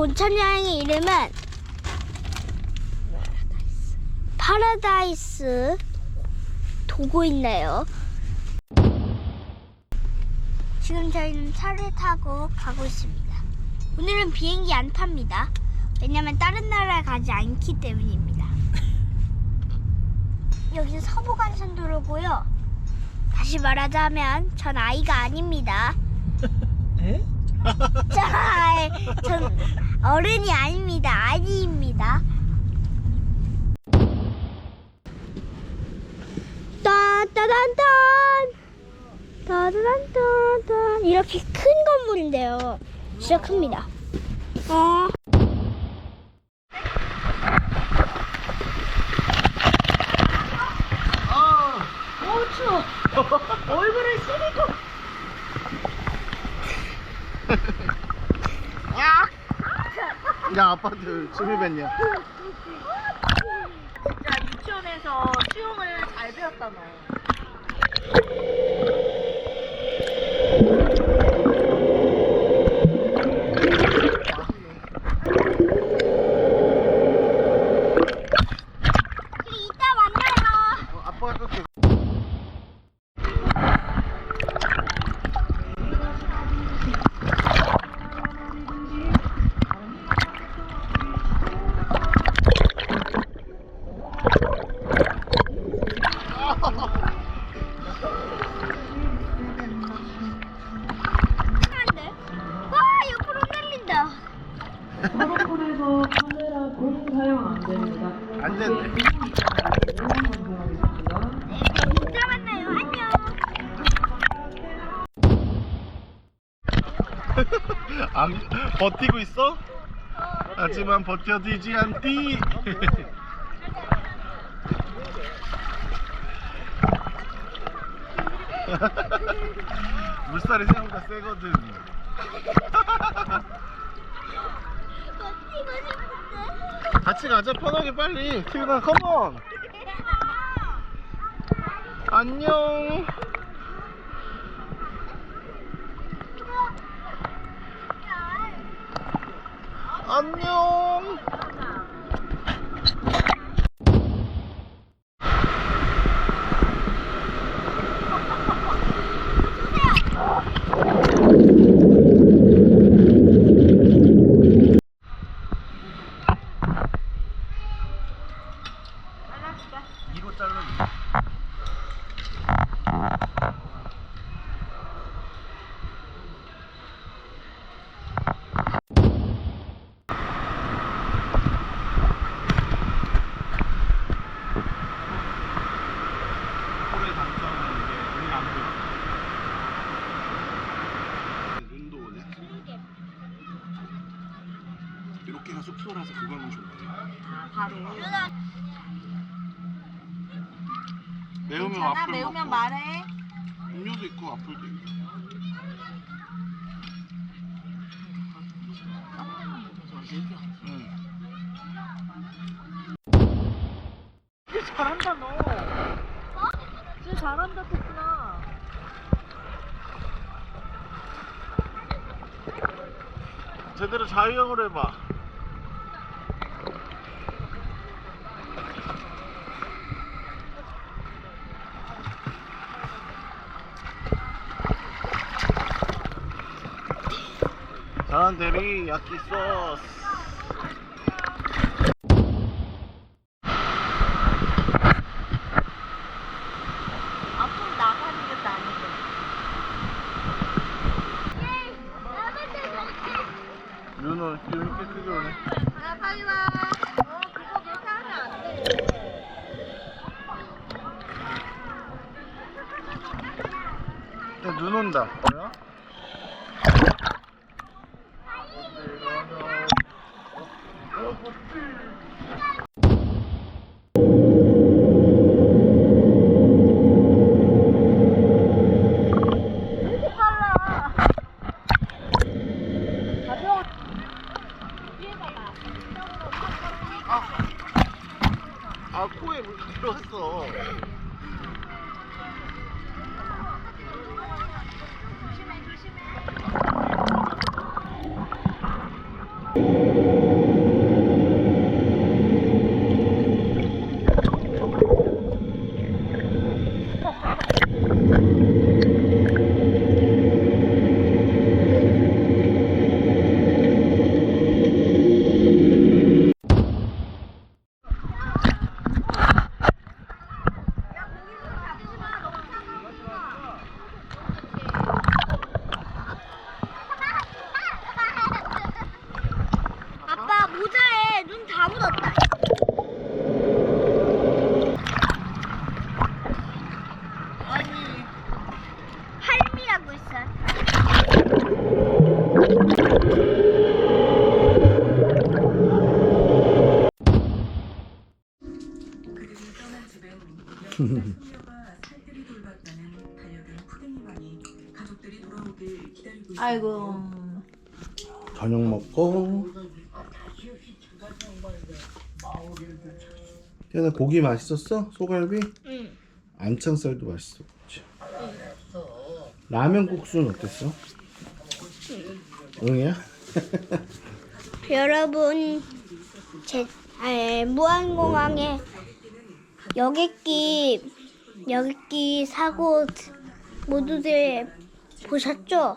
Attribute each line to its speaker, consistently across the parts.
Speaker 1: 온천 여행의 이름은 파라다이스 도고인데요. 지금 저희는 차를 타고 가고 있습니다. 오늘은 비행기 안 탑니다. 왜냐면 다른 나라에 가지 않기 때문입니다. 여기는 서부간선도로고요. 다시 말하자면 전 아이가 아닙니다.
Speaker 2: 에?
Speaker 1: 자, 전 어른이 아닙니다. 아이입니다. 따따단단 따다단단 이렇게 큰 건물인데요. 진짜 큽니다. 어.
Speaker 2: 아, 어 추워. 얼굴을 시리고.
Speaker 3: 야 아빠들 취미벤이야
Speaker 2: 진짜 유치원에서 수영을 잘 배웠다 너.
Speaker 1: 안
Speaker 3: 된대
Speaker 1: 이따 만나요. 안녕.
Speaker 3: 안 버티고 있어? 하지만 버텨지지 않디 물살이 생각보다 세거든
Speaker 1: 버티고 싶은데.
Speaker 3: 같이 가자. 편하게 빨리. 티그나 컴온 안녕. 안녕 이거 잘라 의 단점은 이게 눈이 안 보여. 눈도 오네. 이렇게가 숙소라서 그거는 좋네.
Speaker 2: 바로.
Speaker 3: 매우면
Speaker 2: 괜찮아?
Speaker 3: 와플
Speaker 2: 매우면
Speaker 3: 먹고
Speaker 2: 말해.
Speaker 3: 음료도 있고 와플도 있고. 응.
Speaker 2: 진짜 잘한다 너. 진짜 잘한다 태훈아.
Speaker 3: 제대로 자유형으로 해봐. 대리 야끼 소스.
Speaker 2: 앞으로 나가는 것도 아니고.
Speaker 3: 윤호 기운이 꽤 크게 오네.
Speaker 2: 야 빨리 와. 어 그거 그렇게 하면 안 돼.
Speaker 3: 야, 눈 온다. 뭐야?
Speaker 2: か
Speaker 1: かって
Speaker 4: 아이고.
Speaker 3: 저녁 먹고 태연아 고기 맛있었어? 소갈비?
Speaker 1: 응.
Speaker 3: 안창살도 맛있어 그치? 라면 국수는 어땠어? 응이야?
Speaker 1: 여러분, 제 아, 무한공항에 여객기 여객기 사고 모두들 보셨죠?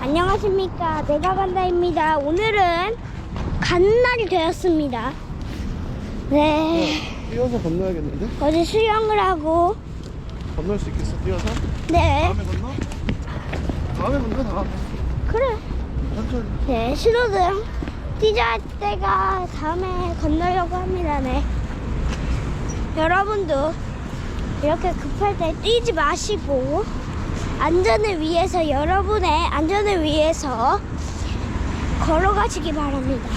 Speaker 1: 안녕하십니까 내가 간다입니다. 오늘은 가는 날이 되었습니다. 네,
Speaker 3: 뛰어서 건너야겠는데?
Speaker 1: 어제 수영을 하고
Speaker 3: 건널 수 있겠어 뛰어서?
Speaker 1: 네,
Speaker 3: 다음에 건너? 다음에 건너 다음에
Speaker 1: 그래.
Speaker 3: 천천히
Speaker 1: 네, 신호등 뛰자 할 때가 다음에 건너려고 합니다. 네. 여러분도 이렇게 급할 때 뛰지 마시고 안전을 위해서 여러분의 안전을 위해서 걸어가시기 바랍니다.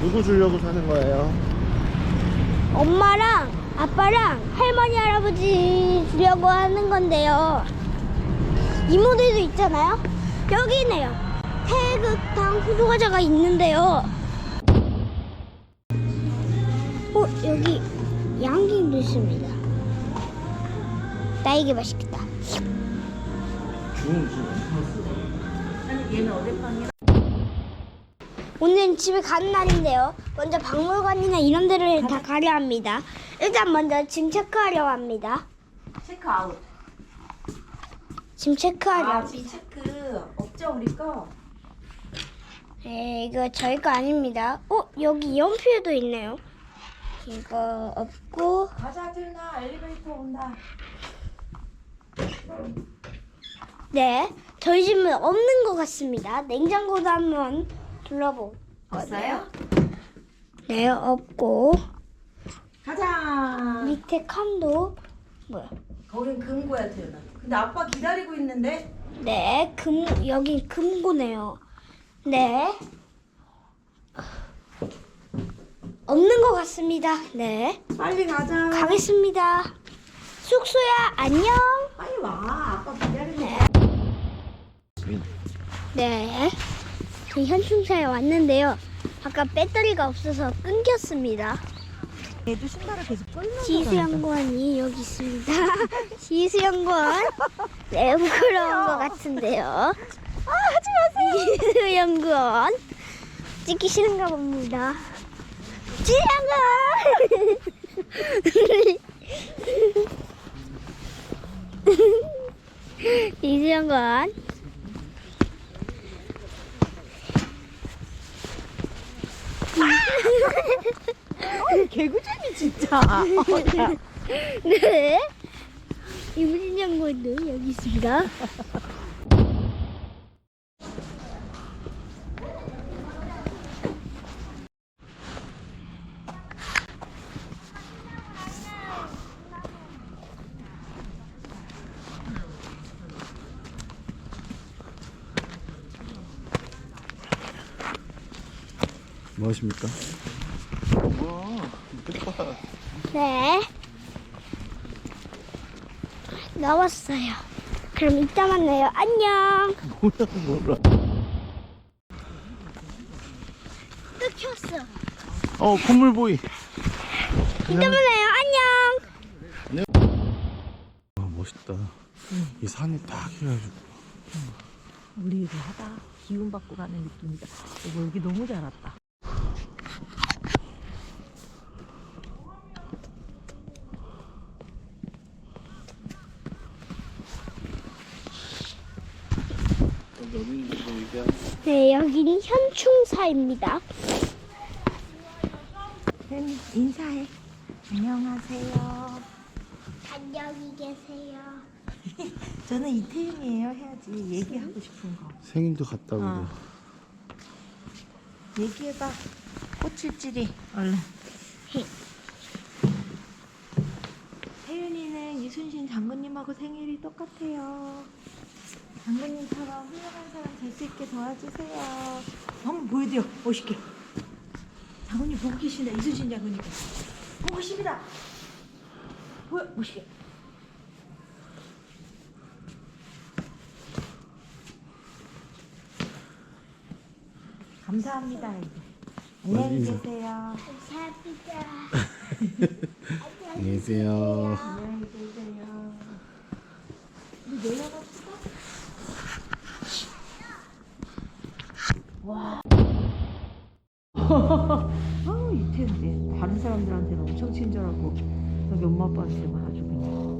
Speaker 3: 누구 주려고 사는 거예요?
Speaker 1: 엄마랑 아빠랑 할머니 할아버지 주려고 하는 건데요. 이모들도 있잖아요. 여기네요. 태극당 후보과자가 있는데요. 어 여기 양갱도 있습니다. 딸기 맛있겠다. 오늘은 집에 가는 날인데요. 먼저 박물관이나 이런 데를 다 가려 합니다. 일단 먼저 짐 체크하려 합니다.
Speaker 2: 체크아웃.
Speaker 1: 짐 체크하려
Speaker 2: 아,
Speaker 1: 합니다.
Speaker 2: 체크. 없죠, 우리 거?
Speaker 1: 네, 이거 저희 거 아닙니다. 어, 여기 연필도 있네요. 이거 없고,
Speaker 2: 가자, 들나. 엘리베이터 온다.
Speaker 1: 네, 저희 집은 없는 것 같습니다. 냉장고도 한번 둘러보.
Speaker 2: 없어요?
Speaker 1: 네, 없고
Speaker 2: 가자.
Speaker 1: 밑에 칸도 뭐야?
Speaker 2: 거긴 금고야, 들나. 근데 아빠 기다리고 있는데?
Speaker 1: 네, 금 여기 금고네요. 네. 없는 것 같습니다. 네.
Speaker 2: 빨리 가자.
Speaker 1: 가겠습니다. 숙소야, 안녕.
Speaker 2: 빨리 와. 아빠 기다리네.
Speaker 1: 네. 저희 현충사에 왔는데요. 아까 배터리가 없어서 끊겼습니다.
Speaker 2: 얘도 신발을 계속 쫄면서
Speaker 1: 지수연구원이 여기 있습니다. 지수연구원. 네, 부끄러운 것 같은데요. 아, 하지 마세요. 지수연구원. 찍기 싫은가 봅니다. 지수연구원! 지수연구원.
Speaker 2: 개구쟁이 진짜.
Speaker 1: 네. 이무진 연구원도 여기 있습니다.
Speaker 3: 뭐 하십니까? 이쁘다
Speaker 1: 네. 나왔어요. 그럼 이따 만나요. 안녕.
Speaker 3: 뭐야 뭐라
Speaker 1: 또 켰어.
Speaker 3: 어 콧물보이
Speaker 1: 이따 만나요. 안녕.
Speaker 3: 아 멋있다 이 산이 딱 해가지고
Speaker 2: 우리도 하다 기운 받고 가는 느낌이다. 이거 여기 너무 잘 왔다.
Speaker 3: 너는 이거 이제
Speaker 1: 네, 여기는 현충사입니다.
Speaker 2: 인사해. 안녕하세요.
Speaker 1: 안녕히 계세요.
Speaker 2: 저는 이태윤이에요 해야지 얘기하고 싶은 거
Speaker 3: 생일도 갔다고.
Speaker 2: 어. 얘기해봐 꽃칠질이 얼른 태윤이는 이순신 장군님하고 생일이 똑같아요 장군님처럼 훌륭한 사람 될 수 있게 도와주세요 한번 보여드려 멋있게 장군님 보고 계신다 이순신 장군님 보고 계십니다 보여 멋있게 감사합니다. 안녕히 계세요.
Speaker 1: 감사합니다.
Speaker 3: 안녕히 계세요.
Speaker 2: 안녕히 계세요. 우리 내려갑시다. 와. 아, 이태인데 다른 사람들한테는 엄청 친절하고 여기 엄마 아빠한테만 아주 그냥.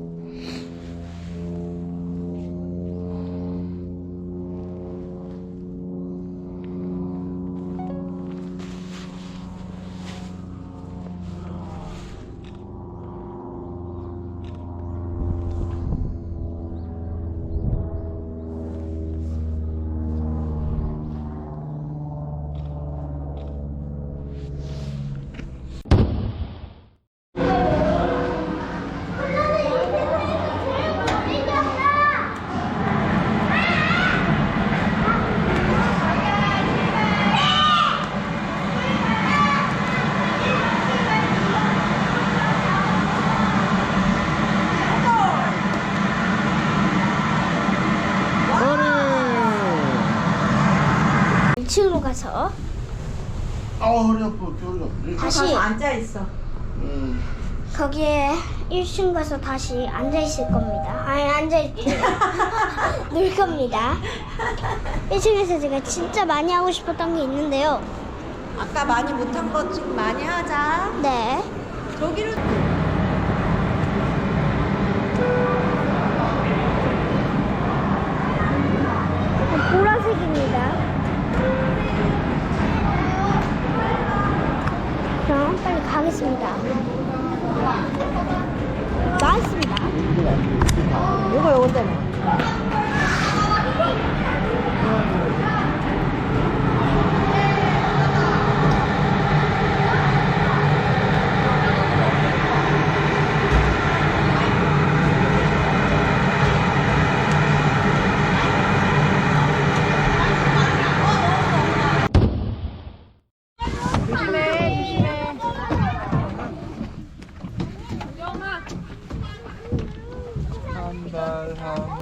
Speaker 1: 가서
Speaker 3: 아 허리 아파 겨울이 아파.
Speaker 1: 다시
Speaker 2: 앉아 있어.
Speaker 3: 음.
Speaker 1: 거기에 1층 가서 다시 앉아 있을 겁니다. 아니 앉아 있지. 놀 겁니다. 1층에서 제가 진짜 많이 하고 싶었던 게 있는데요.
Speaker 2: 아까 많이 못한 것 좀 많이 하자.
Speaker 1: 네.
Speaker 2: 저기로
Speaker 1: 보라색입니다. 그럼 빨리 가겠습니다. 나왔습니다.
Speaker 2: 요거 요거 때문에.
Speaker 3: 한달 한.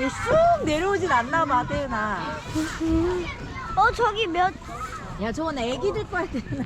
Speaker 2: 얘 쑥 태윤아.
Speaker 1: 어 저기 몇
Speaker 2: 야, 저건 애기들 거야, 태윤아.